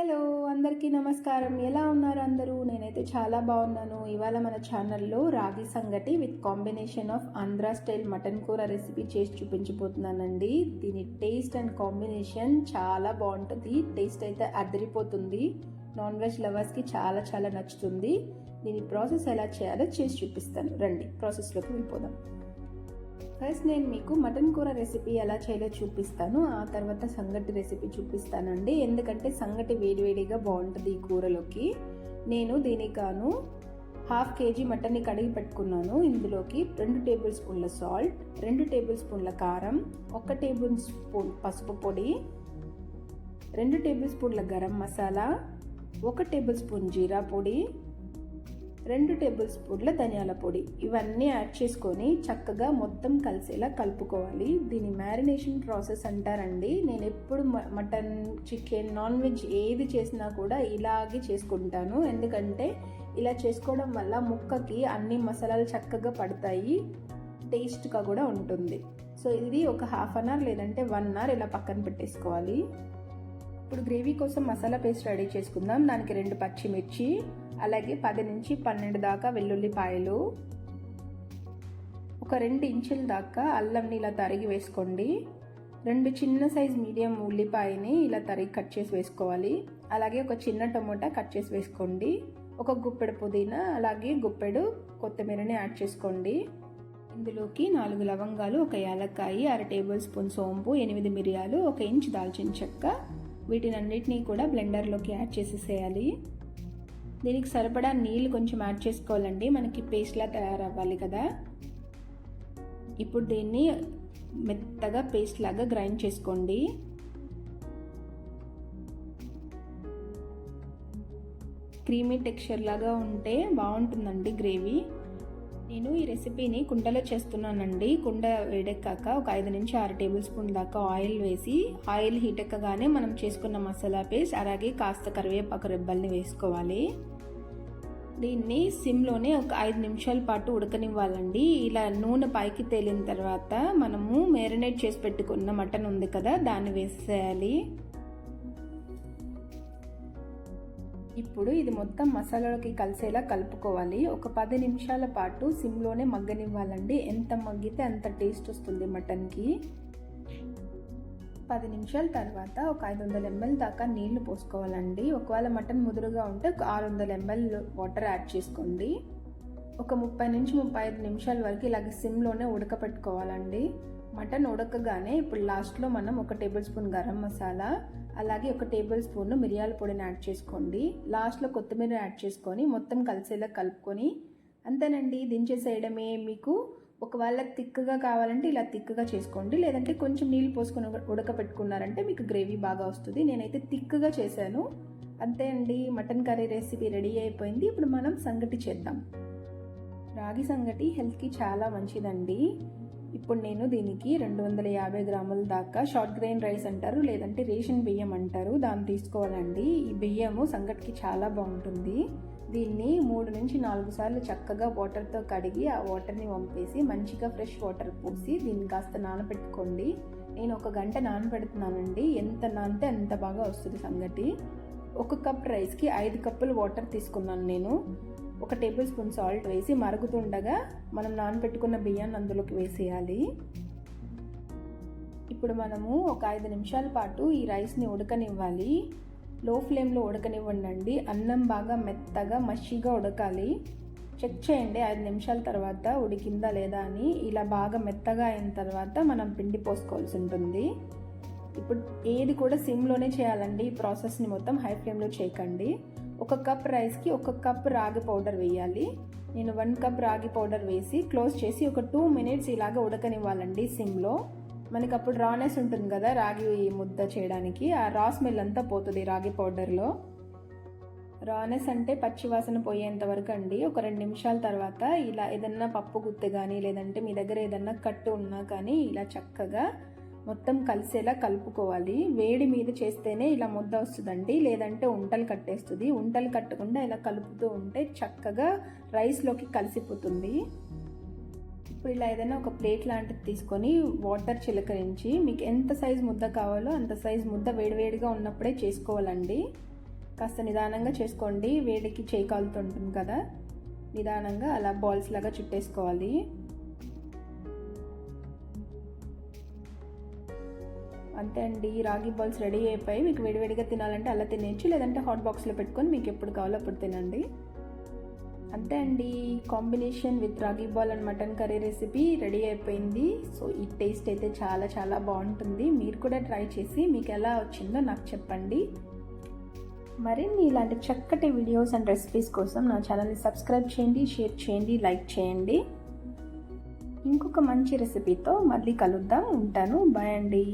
Hello అందరికీ నమస్కారం. ఎలా ఉన్నారు అందరూ? నేనైతే చాలా బాగున్నాను. ఇవాళ మన ఛానల్లో ragi sangati with combination of Andhra style mutton కూర రెసిపీ చేసి చూపించబోతున్నానండి. దీని టేస్ట్ అండ్ కాంబినేషన్ చాలా బాగుంటుంది. టేస్ట్ అయితే అదిరిపోతుంది. నాన్ వెజ్ లవర్స్కి చాలా చాలా నచ్చుతుంది. దీని ప్రాసెస్ ఎలా చేయాలో చేసి చూపిస్తాను. రండి ప్రాసెస్లోకి వెళ్ళిపోదాం. ఫస్ట్ నేను మీకు మటన్ కూర రెసిపీ ఎలా చేయాలో చూపిస్తాను. ఆ తర్వాత సంగటి రెసిపీ చూపిస్తానండి. ఎందుకంటే సంగటి వేడివేడిగా బాగుంటుంది ఈ కూరలోకి. నేను దీనికాను హాఫ్ కేజీ మటన్ని కడిగి పెట్టుకున్నాను. ఇందులోకి రెండు టేబుల్ స్పూన్ల సాల్ట్ రెండు టేబుల్ స్పూన్ల కారం ఒక టేబుల్ స్పూన్ పసుపు పొడి రెండు టేబుల్ స్పూన్ల గరం మసాలా ఒక టేబుల్ స్పూన్ జీరా పొడి రెండు టేబుల్ స్పూన్ల ధనియాల పొడి. ఇవన్నీ యాడ్ చేసుకొని చక్కగా మొత్తం కలిసేలా కలుపుకోవాలి. దీని మ్యారినేషన్ ప్రాసెస్ అంటారండి. నేను ఎప్పుడు మటన్ చికెన్ నాన్ వెజ్ ఏది చేసినా కూడా ఇలాగే చేసుకుంటాను. ఎందుకంటే ఇలా చేసుకోవడం వల్ల ముక్కకి అన్ని మసాలాలు చక్కగా పడతాయి. టేస్ట్గా కూడా ఉంటుంది. సో ఇది ఒక హాఫ్ అన్ అవర్ లేదంటే వన్ అవర్ ఇలా పక్కన పెట్టేసుకోవాలి. ఇప్పుడు గ్రేవీ కోసం మసాలా పేస్ట్ రెడీ చేసుకుందాం. దానికి రెండు పచ్చిమిర్చి అలాగే పది నుంచి పన్నెండు దాకా వెల్లుల్లిపాయలు. ఒక రెండు ఇంచుల దాకా అల్లంని ఇలా తరిగి వేసుకోండి. రెండు చిన్న సైజ్ మీడియం ఉల్లిపాయని ఇలా తరిగి కట్ చేసి వేసుకోవాలి. అలాగే ఒక చిన్న టమోటా కట్ చేసి వేసుకోండి. ఒక గుప్పెడు పుదీనా అలాగే గుప్పెడు కొత్తిమీరని యాడ్ చేసుకోండి. ఇందులోకి నాలుగు లవంగాలు ఒక యాలక్కాయి అర టేబుల్ స్పూన్ సోంపు ఎనిమిది మిరియాలు ఒక ఇంచ్ దాల్చిన చెక్క వీటినన్నిటినీ కూడా బ్లెండర్లోకి యాడ్ చేసేసేయాలి. దీనికి సరిపడా నీళ్ళు కొంచెం యాడ్ చేసుకోవాలండి. మనకి పేస్ట్లా తయారవ్వాలి కదా. ఇప్పుడు దీన్ని మెత్తగా పేస్ట్ లాగా గ్రైండ్ చేసుకోండి. క్రీమీ టెక్స్చర్ లాగా ఉంటే బాగుంటుందండి గ్రేవీ. నేను ఈ రెసిపీని కుండలో చేస్తున్నానండి. కుండ వేడెక్కాక ఒక ఐదు నుంచి ఆరు టేబుల్ స్పూన్ దాకా ఆయిల్ వేసి ఆయిల్ హీట్ ఎక్కగానే మనం చేసుకున్న మసాలా పేస్ట్ అలాగే కాస్త కరివేపాకు రెబ్బల్ని వేసుకోవాలి. దీన్ని సిమ్లోనే ఒక ఐదు నిమిషాల పాటు ఉడకనివ్వాలండి. ఇలా నూనె పైకి తేలిన తర్వాత మనము మేరినేట్ చేసి పెట్టుకున్న మటన్ ఉంది కదా దాన్ని వేసేయాలి. ఇప్పుడు ఇది మొత్తం మసాలాలోకి కలిసేలా కలుపుకోవాలి. ఒక పది నిమిషాల పాటు సిమ్లోనే మగ్గనివ్వాలండి. ఎంత మగ్గితే అంత టేస్ట్ వస్తుంది మటన్కి. పది నిమిషాల తర్వాత ఒక ఐదు వందల ఎంఎల్ దాకా నీళ్ళు పోసుకోవాలండి. ఒకవేళ మటన్ ముదురుగా ఉంటే ఒక ఆరు వందల ఎంఎల్ వాటర్ యాడ్ చేసుకోండి. ఒక ముప్పై నుంచి ముప్పై ఐదు నిమిషాల వరకు ఇలాగ సిమ్లోనే ఉడకపెట్టుకోవాలండి. మటన్ ఉడకగానే ఇప్పుడు లాస్ట్లో మనం ఒక టేబుల్ స్పూన్ గరం మసాలా అలాగే ఒక టేబుల్ స్పూన్ మిరియాల పొడిని యాడ్ చేసుకోండి. లాస్ట్లో కొత్తిమీర యాడ్ చేసుకొని మొత్తం కలిసేలా కలుపుకొని అంతేనండి దించేసేయడమే. మీకు ఒకవేళ తిక్కగా కావాలంటే ఇలా తిక్కగా చేసుకోండి. లేదంటే కొంచెం నీళ్ళు పోసుకొని ఉడకపెట్టుకున్నారంటే మీకు గ్రేవీ బాగా వస్తుంది. నేనైతే తిక్కుగా చేశాను. అంతే అండి మటన్ కర్రీ రెసిపీ రెడీ అయిపోయింది. ఇప్పుడు మనం సంగటి చేద్దాం. రాగి సంగటి హెల్త్కి చాలా మంచిదండి. ఇప్పుడు నేను దీనికి రెండు వందల యాభై గ్రాముల దాకా షార్ట్ గ్రెయిన్ రైస్ అంటారు లేదంటే రేషన్ బియ్యం అంటారు. దాన్ని తీసుకోవాలండి. ఈ బియ్యము సంగటికి చాలా బాగుంటుంది. దీన్ని మూడు నుంచి నాలుగు సార్లు చక్కగా వాటర్తో కడిగి ఆ వాటర్ని వంపేసి మంచిగా ఫ్రెష్ వాటర్ పోసి దీన్ని కాస్త నానబెట్టుకోండి నేను ఒక గంట నానబెడుతున్నానండి. ఎంత నానితే అంత బాగా వస్తుంది సంగటి. ఒక కప్ రైస్కి ఐదు కప్పులు వాటర్ తీసుకున్నాను నేను. ఒక టేబుల్ స్పూన్ సాల్ట్ వేసి మరుగుతుండగా మనం నానబెట్టుకున్న బియ్యాన్ని అందులోకి వేసేయాలి. ఇప్పుడు మనము ఒక ఐదు నిమిషాల పాటు ఈ రైస్ని ఉడకనివ్వాలి. లో ఫ్లేమ్లో ఉడకనివ్వండి అన్నం బాగా మెత్తగా మచ్చిగా ఉడకాలి. చెక్ చేయండి ఐదు నిమిషాల తర్వాత ఉడికిందా లేదా అని. ఇలా బాగా మెత్తగా అయిన తర్వాత మనం పిండి పోసుకోవాల్సి ఉంటుంది. ఇప్పుడు ఏది కూడా సిమ్లోనే చేయాలండి. ఈ ప్రాసెస్ని మొత్తం హై ఫ్లేమ్లో చేయకండి. ఒక కప్ రైస్కి ఒక కప్ రాగి పౌడర్ వేయాలి. నేను వన్ కప్ రాగి పౌడర్ వేసి క్లోజ్ చేసి ఒక టూ మినిట్స్ ఇలాగ ఉడకనివ్వాలండి సిమ్లో. మనకి అప్పుడు రానెస్ ఉంటుంది కదా రాగి ముద్ద చేయడానికి. ఆ రా స్మెల్ అంతా పోతుంది రాగి పౌడర్లో. రానెస్ అంటే పచ్చివాసన పోయేంత వరకు అండి. ఒక రెండు నిమిషాల తర్వాత ఇలా ఏదన్నా పప్పు గుత్తి కానీ లేదంటే మీ దగ్గర ఏదన్నా కట్టు ఉన్నా కానీ ఇలా చక్కగా మొత్తం కలిసేలా కలుపుకోవాలి. వేడి మీద చేస్తేనే ఇలా ముద్ద వస్తుందండి. లేదంటే ఉంటలు కట్టేస్తుంది. ఉంటలు కట్టకుండా ఇలా కలుపుతూ ఉంటే చక్కగా రైస్లోకి కలిసిపోతుంది. ఇప్పుడు ఇలా ఏదైనా ఒక ప్లేట్ లాంటిది తీసుకొని వాటర్ చిలకరించి మీకు ఎంత సైజ్ ముద్ద కావాలో అంత సైజ్ ముద్ద వేడివేడిగా ఉన్నప్పుడే చేసుకోవాలండి. కాస్త నిదానంగా చేసుకోండి. వేడికి చేయి కాలుతుంటుంది కదా. నిదానంగా అలా బాల్స్ లాగా చుట్టేసుకోవాలి. అంతే అండి. రాగి బాల్స్ రెడీ అయిపోయి మీకు వేడివేడిగా తినాలంటే అలా తినేయచ్చు లేదంటే హాట్ బాక్స్లో పెట్టుకొని మీకు ఎప్పుడు కావాలో అప్పుడు తినండి. అంతే అండి. Combination with ragi ball and mutton curry recipe ready అయిపోయింది. సో ఈ టేస్ట్ అయితే చాలా చాలా బాగుంటుంది. మీరు కూడా ట్రై చేసి మీకు ఎలా వచ్చిందో నాకు చెప్పండి. మరిన్ని ఇలాంటి చక్కటి వీడియోస్ అండ్ రెసిపీస్ కోసం నా ఛానల్ని సబ్స్క్రైబ్ చేయండి షేర్ చేయండి లైక్ చేయండి. ఇంకొక మంచి రెసిపీతో మళ్ళీ కలుద్దాం. ఉంటాను. బాయ్ అండి.